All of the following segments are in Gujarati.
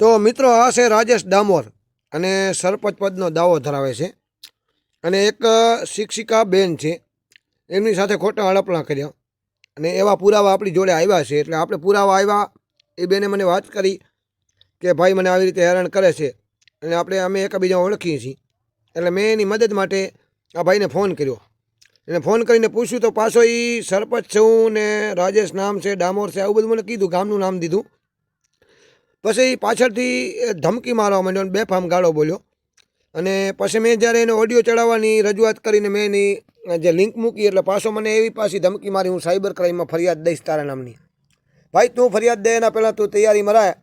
તો મિત્રો આ છે રાજેશ ડામોર અને સરપંચ પદનો દાવો ધરાવે છે. અને એક શિક્ષિકા બેન છે. એમની સાથે ખોટા હડપણા કર્યા. અને એવા પુરાવા આપણી જોડે આવ્યા છે. એટલે આપણે પુરાવા આવ્યા, એ બેને મને વાત કરી કે ભાઈ મને આવી રીતે હેરાન કરે છે. અને આપણે, અમે એકબીજા ઓળખીએ છીએ. એટલે મેં એની મદદ માટે આ ભાઈને ફોન કર્યો. એને ફોન કરીને પૂછ્યું તો પાછો એ સરપંચ છું ને રાજેશ નામ છે, ડામોર છે, આવું બધું મને કીધું, ગામનું નામ દીધું. પછી પાછળથી ધમકી મારવા માંડ્યો અને બેફામ ગાળો બોલ્યો. અને પછી મેં જ્યારે એને ઓડિયો ચડાવવાની રજૂઆત કરીને મેં એની જે લિંક મૂકી એટલે પાછો મને એવી પાછી ધમકી મારી, હું સાયબર ક્રાઇમમાં ફરિયાદ દઈશ તારા નામની. ભાઈ, તું ફરિયાદ દે એના પહેલાં તું તૈયારી મરાય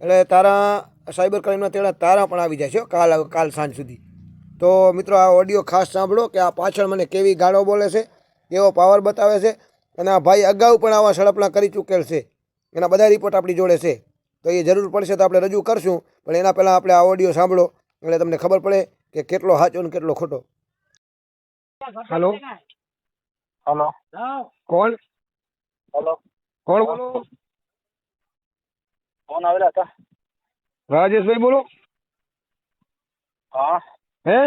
એટલે તારા સાયબર ક્રાઇમના તેડા તારા પણ આવી જાય છે કાલ કાલ સાંજ સુધી. તો મિત્રો, આ ઓડિયો ખાસ સાંભળો કે આ પાછળ મને કેવી ગાળો બોલે છે, કેવો પાવર બતાવે છે. અને આ ભાઈ અગાઉ પણ આવા સડપલા કરી ચૂકેલ છે. એના બધા રિપોર્ટ આપણી જોડે છે. તો એ જરૂર પડશે તો આપણે રજૂ કરશું. પણ એના પહેલાં આપણે આ ઓડિયો સાંભળો. એટલે તમને ખબર પડે કે કેટલો સાચો ને કેટલો ખોટો. હલો હલો કોણ? હલો કોણ? બોલો કોણ આવેલા હતા? રાજેશભાઈ બોલો. હા. હે?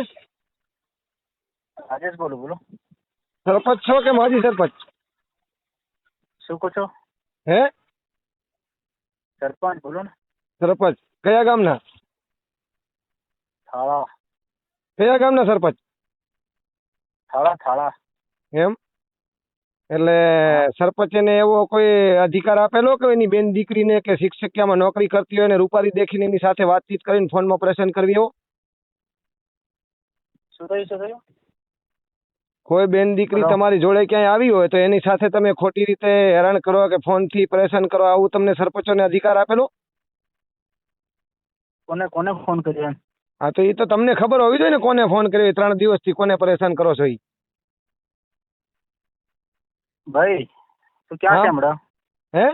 રાજેશ બોલો બોલો. સરપંચ છો કે માજી સરપંચ? શું કહો છો? હે? સરપંચ બોલો ને. સરપંચ કયા ગામના? થાળા. કયા ગામના સરપંચ? થાળા થાળા. એમ? એટલે સરપંચને એવો કોઈ અધિકાર આપેલો કે એની બેન દીકરીને કે શિક્ષકિયામાં નોકરી કરતી હોય ને રૂપારી દેખીને એની સાથે વાતચીત કરીને ફોનમાં ઓપરેશન કરવી એવો? શું થયું શું થયું? કોઈ બેન દીકરી તમારી જોડે ક્યાંય આવી હોય તો એની સાથે તમે ખોટી રીતે હેરાન કરો કે ફોનથી પરેશાન કરો આવું તમને સરપંચોને અધિકાર આપેલો? કોને કોને ફોન કર્યો હા તો એ તો તમને ખબર હોવી જોઈએ ને કોને ફોન કર્યો ત્રણ દિવસથી કોને પરેશાન કરો છો ભાઈ તું ક્યાં છે હમણાં? હે?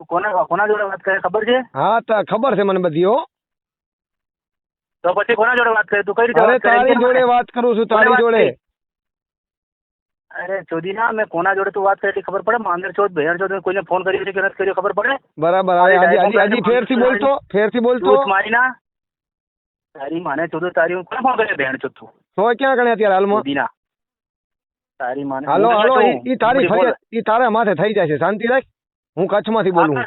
તું કોને કોના જોડે વાત કરે ખબર છે? હા તો ખબર છે મને બધી હો. તો પછી કોના જોડે વાત કરે? તું કઈ રીતે અરે તારી જોડે વાત કરું છું તારી જોડે? અરે ના મેં કોના જોડે તું વાત કરી એટલી ખબર પડે? માંદર ચોથ ભેર ચોથ કોઈને ફોન કર્યો છે કે નથી કર્યો ખબર પડે? બરાબર direct હજી હજી ફેરથી બોલતો ફેરથી બોલતો. મારી ના. તારી માને ચોદો તારી હું કોને ફોન કર્યો? ભેણ ચોથ તું. તો ક્યાં ગણે અત્યારે હાલમાં? ચોદી ના. તારી માને હાલો હાલો ઈ તારી. ફરિયાદ ઈ તારા માથે થઈ જાય છે. શાંતિ રાખ. હું કચ્છમાંથી બોલું.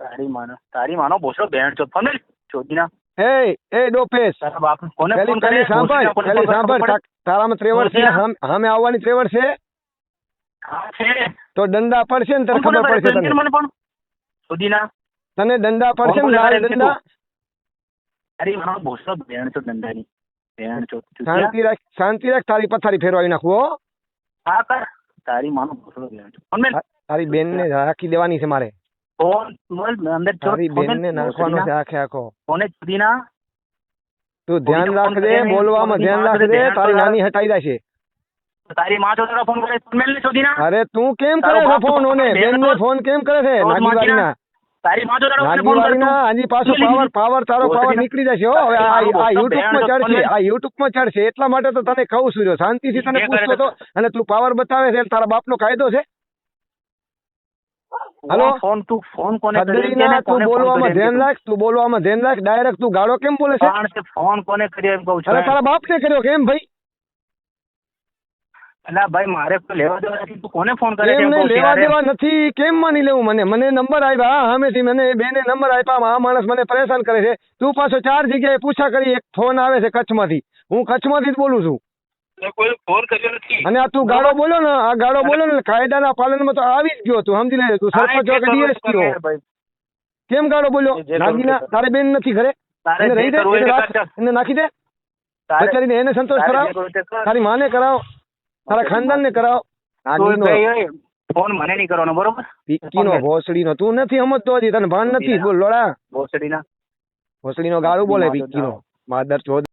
તારી માનો તારી માનો ભોસડો ભેણ ચોથ ફોન ચોદી ના. એ એ ડોફેસ તારા બાપ કોને પેલી પેલી સાંભળ પેલી તારામાં ત્રેવડ છે આવવાની ત્રેવડ તો દંડા પડશે ને તને ખબર પડશે તને? ના તને દંડા પડશે ને લાલ દંડા? તારી દંડાની. શાંતિ રાખ શાંતિ રાખ તારી પથારી ફેરવાઈ નાખવો હો. હા કર. તારી માનો ને ચોથ ફોન મેલ. રાખી દેવાની છે મારે. ફોન મેલ, અંદર તારી બેનને નાખવાનો છે આખે. આખો ફોને સુધી તું ધ્યાન રાખજે બોલવામાં ધ્યાન રાખજે તારી નાની હટાઈ જશે. તારી માં ચોથરા ફોન કરે મેલ ને સુધી અરે તું કેમ કરે છે ફોન ઓને? બેન બેનને ફોન કેમ કરે છે? તારી માં ફોન પાછો પાવર પાવર તારો પાવર નીકળી જશે હો. હવે આ આ ચડશે બેન આ યુટ્યુબમાં ચડશે એટલા માટે તો તને કહું છું જો. શાંતિથી તને પૂછતો તો અને તું પાવર બતાવે છે તારા બાપનો કાયદો છે. હાલો? ફોન તું ફોન કોને કર્યો ને, તું બોલવામાં ધ્યાન. રાખ તું બોલવામાં ધ્યાન રાખ. ડાયરેક્ટ તું ગાળો કેમ બોલે છે? કારણ કે ફોન કોને કર્યો એમ કહું છું અરે તારા બાપને કર્યો કેમ ભાઈ? અલા ભાઈ મારે કોઈ લેવા દેવા નથી. તું કોને ફોન કરે છે એમ નહીં લેવા દેવા નથી. કેમ માની લેવું મને? મને નંબર આપ્યા હા થી મને બેને નંબર આપ્યા આ માણસ મને પરેશાન કરે છે. તું પાછો ચાર જગ્યાએ પૂછા કરી. એક ફોન આવે છે કચ્છમાંથી. હું કચ્છમાંથી જ બોલું છું. અને આ તું ગાળો બોલો ને આ ગાળો બોલો ને કાયદાના પાલનમાં તો આવી જ ગયો તું સમજી લેજે તું સરપંચ કે ડીએસપી હો કેમ ગાળો બોલ્યો? નાગીના તારે બેન નથી ઘરે? એને રહી દે એને નાખી દે. બચારીને એને સંતોષ કરાવ. તારી માને કરાવ. તારા ખાનદાનને કરાવ. નાગીનો ફોન મને નહીં કરવાનો બરોબર? પીકીનો ભોસડીનો તું નથી સમજતો હજી તને ભાન નથી. બોલ લોડા. ભોસડીના. ભોસડીનો ગાળું બોલે પીકીનો. માદર ચોદ